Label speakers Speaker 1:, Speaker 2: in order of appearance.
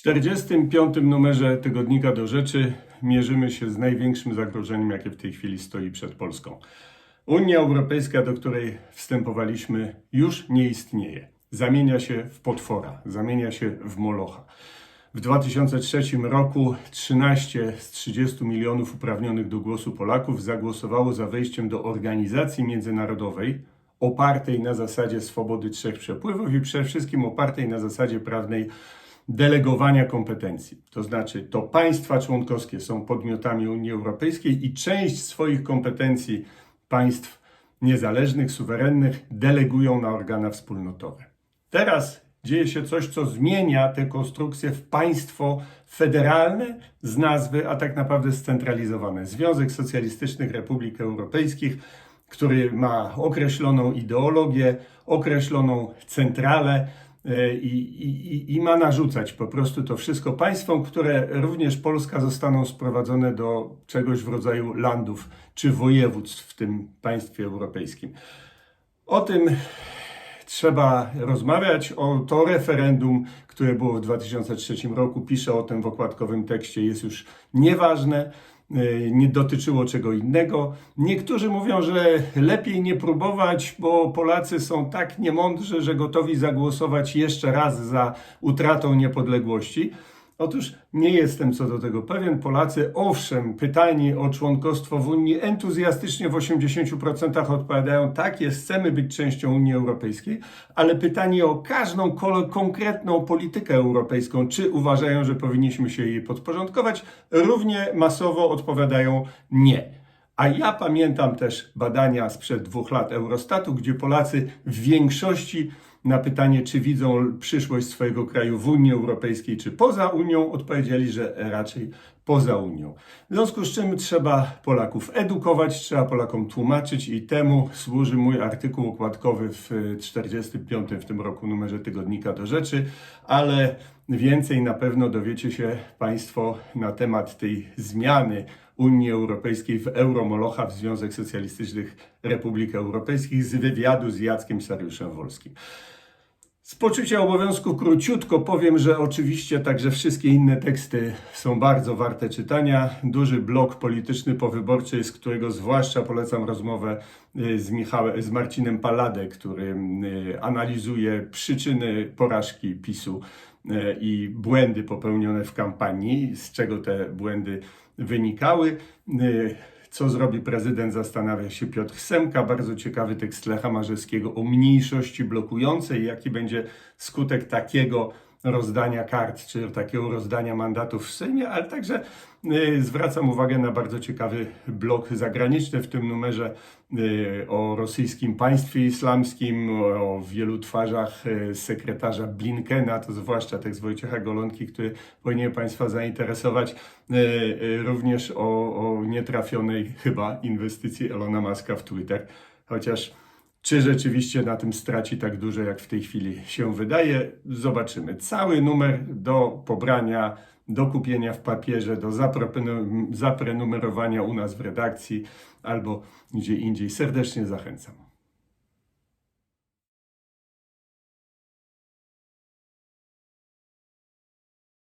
Speaker 1: 45. numerze tygodnika do rzeczy mierzymy się z największym zagrożeniem, jakie w tej chwili stoi przed Polską. Unia Europejska, do której wstępowaliśmy, już nie istnieje. Zamienia się w potwora, zamienia się w molocha. W 2003 roku 13 z 30 milionów uprawnionych do głosu Polaków zagłosowało za wejściem do organizacji międzynarodowej opartej na zasadzie swobody trzech przepływów i przede wszystkim opartej na zasadzie prawnej delegowania kompetencji. To znaczy, to państwa członkowskie są podmiotami Unii Europejskiej i część swoich kompetencji państw niezależnych, suwerennych delegują na organa wspólnotowe. Teraz dzieje się coś, co zmienia tę konstrukcję w państwo federalne z nazwy, a tak naprawdę scentralizowane. Związek Socjalistycznych Republik Europejskich, który ma określoną ideologię, określoną centralę i, i, i ma narzucać po prostu to wszystko państwom, które również Polska zostaną sprowadzone do czegoś w rodzaju landów czy województw w tym państwie europejskim. O tym trzeba rozmawiać. O to referendum, które było w 2003 roku, pisze o tym w okładkowym tekście, jest już nieważne. Yy, Nie dotyczyło czego innego. Niektórzy mówią, że lepiej nie próbować, bo Polacy są tak niemądrzy, że gotowi zagłosować jeszcze raz za utratą niepodległości. Otóż nie jestem co do tego pewien. Polacy, owszem, pytani o członkostwo w Unii entuzjastycznie w 80% odpowiadają tak, jest, chcemy być częścią Unii Europejskiej, ale pytani o każdą konkretną politykę europejską, czy uważają, że powinniśmy się jej podporządkować, równie masowo odpowiadają nie. A ja pamiętam też badania sprzed dwóch lat Eurostatu, gdzie Polacy w większości na pytanie, czy widzą przyszłość swojego kraju w Unii Europejskiej, czy poza Unią, odpowiedzieli, że raczej poza Unią. W związku z czym trzeba Polaków edukować, trzeba Polakom tłumaczyć i temu służy mój artykuł okładkowy w 45 w tym roku numerze tygodnika do rzeczy, ale więcej na pewno dowiecie się Państwo na temat tej zmiany Unii Europejskiej w Euromolocha w Związek Socjalistycznych Republik Europejskich z wywiadu z Jackiem Sariuszem Wolskim. Z poczucia obowiązku króciutko powiem, że oczywiście także wszystkie inne teksty są bardzo warte czytania. Duży blok polityczny powyborczy, z którego zwłaszcza polecam rozmowę y, z, Michałem, z Marcinem Paladę, który y, analizuje przyczyny porażki PiSu y, i błędy popełnione w kampanii, z czego te błędy wynikały. Co zrobi prezydent, zastanawia się Piotr Semka. Bardzo ciekawy tekst Lecha Marzewskiego o mniejszości blokującej. Jaki będzie skutek takiego rozdania kart, czy takiego rozdania mandatów w Sejmie, ale także y, zwracam uwagę na bardzo ciekawy blok zagraniczny w tym numerze y, o rosyjskim państwie islamskim, o, wielu twarzach y, sekretarza Blinkena, to zwłaszcza tekst Wojciecha Golonki, który powinien Państwa zainteresować, również o, o nietrafionej chyba inwestycji Elona Muska w Twitter, chociaż czy rzeczywiście na tym straci tak dużo, jak w tej chwili się wydaje? Zobaczymy. Cały numer do pobrania, do kupienia w papierze, do zaprenu- zaprenumerowania u nas w redakcji albo gdzie indziej. Serdecznie zachęcam.